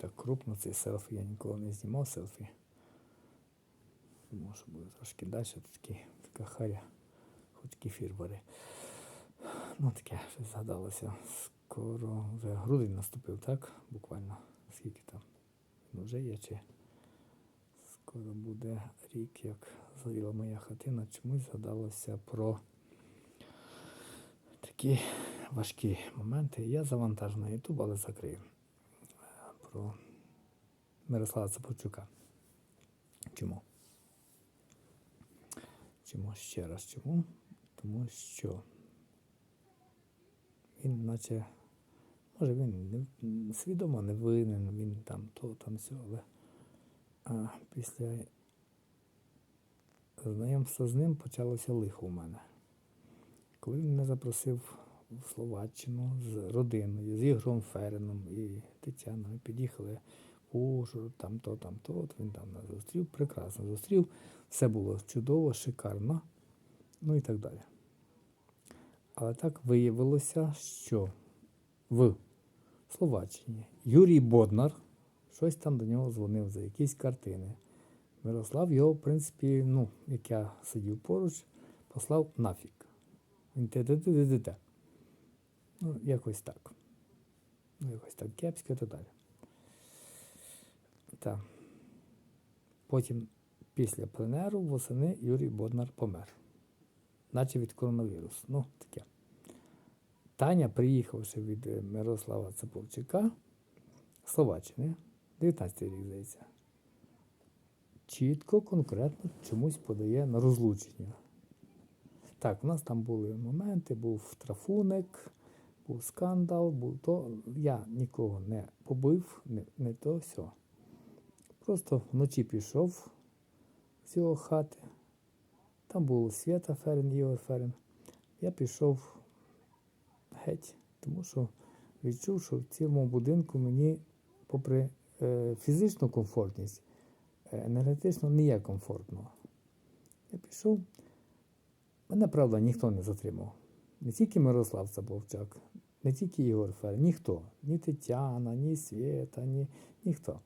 так крупно цей селфі. Я ніколи не знімав селфі. Що буде трошки далі, тут така харя, хоч кефір бери. Ну таке, щось згадалося. Скоро вже грудень наступив, так? Буквально. Скільки там? Ну, вже є чи. Скоро буде рік, як згоріла моя хатина. Чомусь згадалося про такі важкі моменти. Я завантажу на YouTube, але закрию. Про Мирослава Цапочука. Чому? Чому ще раз? Чому? Тому що він наче, може він не, свідомо не винен, він там то, там все, але а після знайомства з ним почалося лихо у мене. Коли він мене запросив в Словаччину з родиною, з Ігорем Ференом і Тетяною, під'їхали Ужгород, там то, там то, от він там нас зустрів, прекрасно зустрів, все було чудово, шикарно, ну і так далі. Але так виявилося, що в Словаччині Юрій Боднар щось там до нього дзвонив за якісь картини. Мирослав його, в принципі, ну, як я сидів поруч, послав нафіг. Він те те те те те Ну, якось так. Ну, якось так кепсько і так далі. Так. Потім, після пленеру, восени Юрій Боднар помер. Наче від коронавірусу. Ну, таке. Таня, приїхавши від е, Мирослава Цаповчика з Словаччини, 19 рік, здається, чітко, конкретно чомусь подає на розлучення. Так, у нас там були моменти, був трафуник, був скандал, був то. Я нікого не побив, не, не то все. Просто вночі пішов з його хати. Там був Свята Ферен, Ігор Ферен. Я пішов геть, тому що відчув, що в цьому будинку мені, попри е, фізичну комфортність, е, енергетично не є комфортно. Я пішов. Мене, правда, ніхто не затримав. Не тільки Мирослав Цабовчак, не тільки Ігор Фер, ніхто. Ні Тетяна, ні Свєта, ні, ніхто.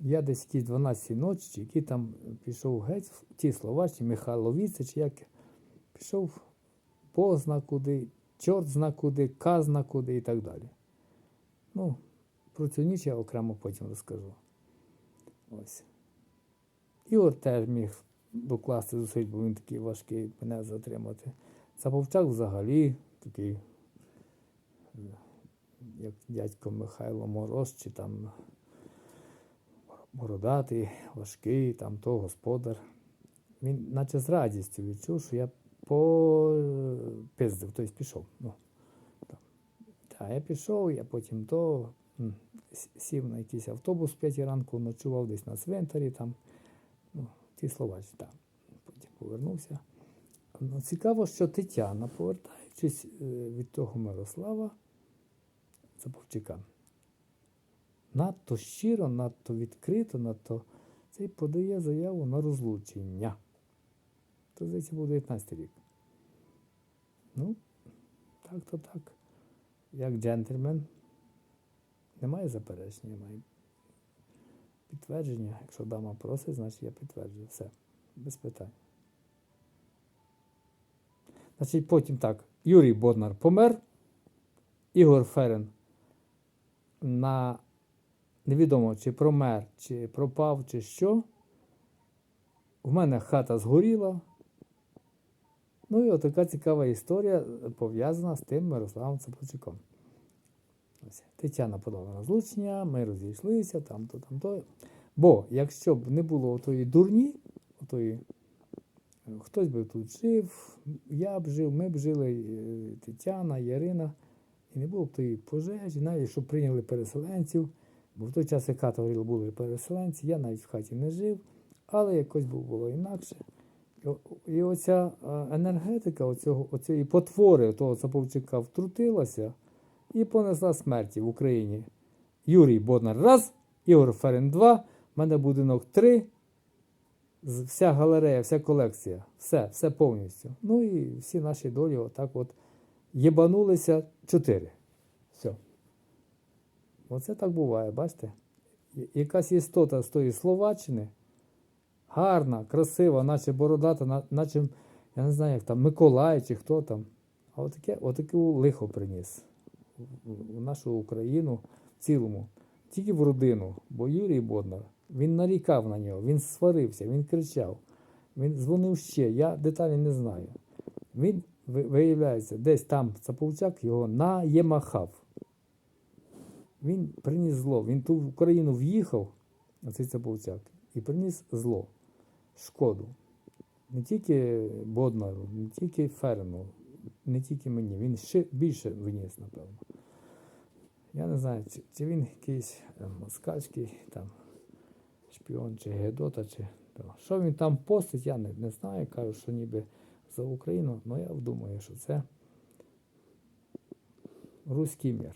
Я десь якісь 12 ночі, які там пішов геть в ті Словаччині, Михайловіце, чи як пішов позна куди, чорт зна куди, казна куди і так далі. Ну, про цю ніч я окремо потім розкажу. Ось. Ігор теж міг докласти зусиль, бо він такий важкий мене затримати. Цаповчак взагалі такий, як дядько Михайло Мороз, чи там бородатий, важкий, там то господар. Він наче з радістю відчув, що я попиздив, тобто пішов. Ну, там. Та, я пішов, я потім то сів на якийсь автобус в 5 ранку, ночував десь на цвинтарі, там, ну, ті словачі, так. Потім повернувся. Ну, цікаво, що Тетяна, повертаючись е, від того Мирослава Заповчика, надто щиро, надто відкрито, надто цей подає заяву на розлучення. То, здається, був 19 рік. Ну, так то так. Як джентльмен, немає заперечення, немає підтвердження. Якщо дама просить, значить я підтверджую. Все, без питань. Значить, потім так. Юрій Боднар помер, Ігор Ферен на невідомо чи промер, чи пропав, чи що. В мене хата згоріла. Ну і отака цікава історія пов'язана з тим Мирославом Цапочуком. Тетяна подала розлучення, ми розійшлися, там-то, там-то. Бо якщо б не було тої дурні, отої, е, хтось би тут жив, я б жив, ми б жили, е, Тетяна, Ярина, і не було б тої пожежі, навіть якщо б прийняли переселенців, бо в той час, як хата горіла, були переселенці, я навіть в хаті не жив, але якось бу- було інакше. І оця енергетика оцього, оцієї потвори того Заповчика втрутилася і понесла смерті в Україні. Юрій Боднар раз, Ігор Ферен два, в мене будинок три, вся галерея, вся колекція, все, все повністю. Ну і всі наші долі отак от єбанулися чотири. Все. Оце так буває, бачите? якась істота з тої Словаччини, гарна, красива, наче бородата, наче, я не знаю, як там, Миколай чи хто там. А отаке, отаке лихо приніс в- нашу Україну в цілому. Тільки в родину, бо Юрій Боднар, він нарікав на нього, він сварився, він кричав, він дзвонив ще, я деталі не знаю. Він, виявляється, десь там Цаповчак його наємахав. Він приніс зло. Він ту в Україну в'їхав, оцей Цаповчак, і приніс зло, шкоду. Не тільки Боднару, не тільки Ферну, не тільки мені. Він ще більше виніс, напевно. Я не знаю, чи, чи він якийсь е, москальський там шпіон, чи Гедота, чи що він там постить, я не, не знаю. Кажу, що ніби за Україну, але я думаю, що це руський мір.